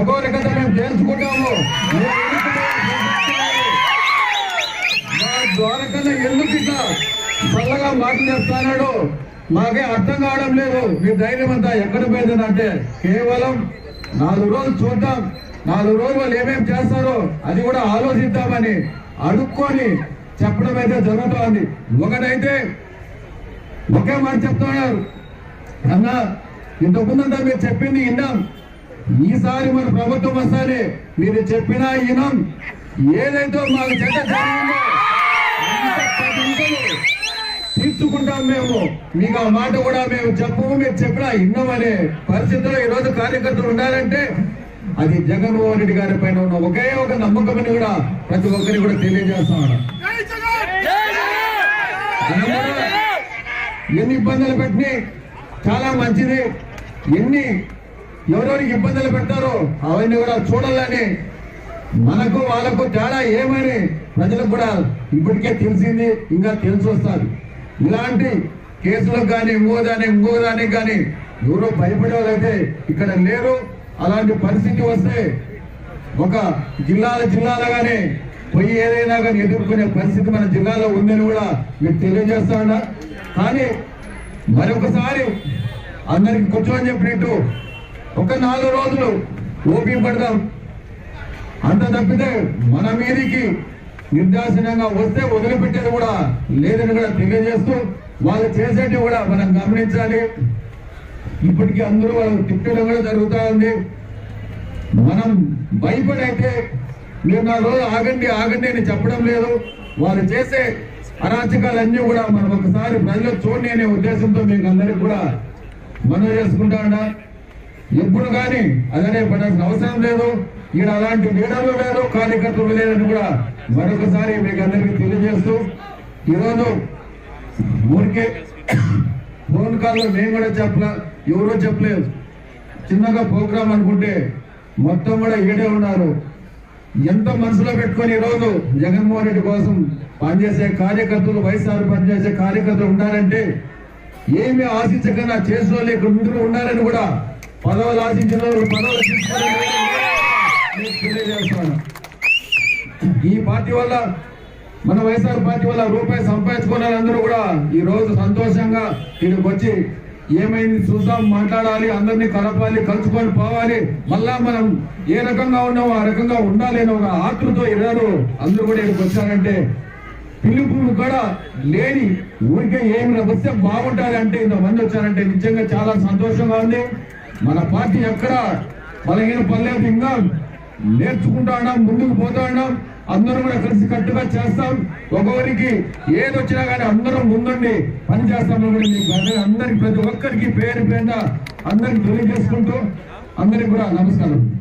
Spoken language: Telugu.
ఒకరి మేము చేర్చుకుంటాము. మా ద్వారకన్నా ఎందుకు ఇట్లా చల్లగా మాట్లాడుతున్నాడు మాకే అర్థం కావడం లేదు. మీ ధైర్యం అంతా ఎక్కడ పోయిందంటే కేవలం నాలుగు రోజులు చూద్దాం. నాలుగు రోజులు వాళ్ళు ఏమేమి చేస్తారో అది కూడా ఆలోచిద్దామని అడుక్కొని చెప్పడం అయితే జరుగుతోంది. ఒకటైతే ఒకే మాట చెప్తున్నారు. అన్న ఇంతకుముందంతా మీరు చెప్పింది విన్నాం. ఈసారి మన ప్రభుత్వం వస్తానే మీరు చెప్పిన వినం ఏదైతే మాకు చెడ్డ తీర్చుకుంటాం మేము. మీకు ఆ మాట కూడా మేము చెప్పము మీరు చెప్పినా విన్నామనే పరిస్థితిలో ఈరోజు కార్యకర్తలు ఉండాలంటే అది జగన్మోహన్ రెడ్డి గారి పైన ఉన్న ఒకే ఒక నమ్మకం కూడా ప్రతి ఒక్కరికి కూడా తెలియజేస్తాను ఎన్ని ఇబ్బందులు పెట్టినాయి చాలా మంచిది. ఎన్ని ఎవరెవరికి ఇబ్బందులు పెట్టారో అవన్నీ కూడా చూడాలని మనకు వాళ్ళకు తేడా ఏమని ప్రజలకు కూడా ఇప్పటికే తెలిసింది ఇంకా తెలిసి వస్తారు ఇలాంటి కేసులకు కానీ ఇంకో దాని ఇంకో దానికి కానీ ఎవరో భయపడే వాళ్ళైతే ఇక్కడ లేరు. అలాంటి పరిస్థితి వస్తే ఒక జిల్లాల జిల్లాలుగానే పోయి ఏదైనా కానీ ఎదుర్కొనే పరిస్థితి మన జిల్లాలో ఉందని కూడా మీకు తెలియజేస్తా కానీ మరొకసారి అందరికి కూర్చోని చెప్పినట్టు ఒక నాలుగు రోజులు ఓపీ పడదాం అంత తప్పితే మన మీదికి నిర్దాసనంగా వస్తే వదిలిపెట్టేది కూడా లేదని కూడా తెలియజేస్తూ వాళ్ళు చేసేది కూడా మనం గమనించాలి. ఇప్పటికీ అందరూ వాళ్ళు తిట్టడం కూడా జరుగుతూ ఉంది. మనం భయపడైతే మీరు నా రోజు ఆగండి ఆగండి అని చెప్పడం లేదు. వారు చేసే అరాచకాలన్నీ కూడా మనం ఒకసారి ప్రజలకు చూడండి అనే ఉద్దేశంతో మీకు అందరికి కూడా మనం చేసుకుంటా ఇప్పుడు ఎప్పుడు కానీ అదనే పడాల్సిన అవసరం లేదు. ఈడ అలాంటి లీడర్లు లేరు కార్యకర్తలు లేరని కూడా మరొకసారి మీకు అందరికీ తెలియజేస్తూ ఈరోజు ఊరికే ఫోన్ కాల్లో మేము కూడా చెప్పలా ఎవరో చెప్పలేదు. చిన్నగా ప్రోగ్రామ్ అనుకుంటే మొత్తం కూడా ఈడే ఉన్నారు. ఎంత మనసులో పెట్టుకొని ఈరోజు జగన్మోహన్ రెడ్డి కోసం పనిచేసే కార్యకర్తలు వైఎస్ఆర్ పనిచేసే కార్యకర్తలు ఉన్నారంటే ఏమి ఆశించకుండా చేసుకోలేక ముందు ఉన్నారని కూడా పదవులు ఆశించిన పదవులు తెలియజేస్తున్నాను. ఈ పార్టీ వల్ల మన వైఎస్ఆర్ పార్టీ వల్ల రూపాయి సంపాదించుకున్న అందరూ కూడా. ఈ రోజు సంతోషంగా ఇక్కడికి వచ్చి ఏమైంది చూద్దాం మాట్లాడాలి అందరినీ కలపాలి కలుసుకొని పోవాలి. మళ్ళా మనం ఏ రకంగా ఉన్నామో ఆ రకంగా ఉండాలి అని ఒక ఆతృతో ఇరారు అందరూ కూడా ఇక్కడికి వచ్చారంటే పిలుపు కూడా లేని ఊరికే ఏమి వస్తే బాగుంటుంది అంటే ఇంతమంది వచ్చారంటే నిజంగా చాలా సంతోషంగా ఉంది. మన పార్టీ ఎక్కడ? బలహీన పర్లేదు ఇంకా నేర్చుకుంటాడా ముందుకు పోతాడా అందరం కూడా కలిసి కట్టుగా చేస్తాం. ఒకరికి ఏది వచ్చినా కానీ అందరం ముందుండి. పని చేస్తాం అందరి- అందరికి ప్రతి ఒక్కరికి పేరు పేద అందరికి తెలియజేసుకుంటూ అందరికి కూడా నమస్కారం.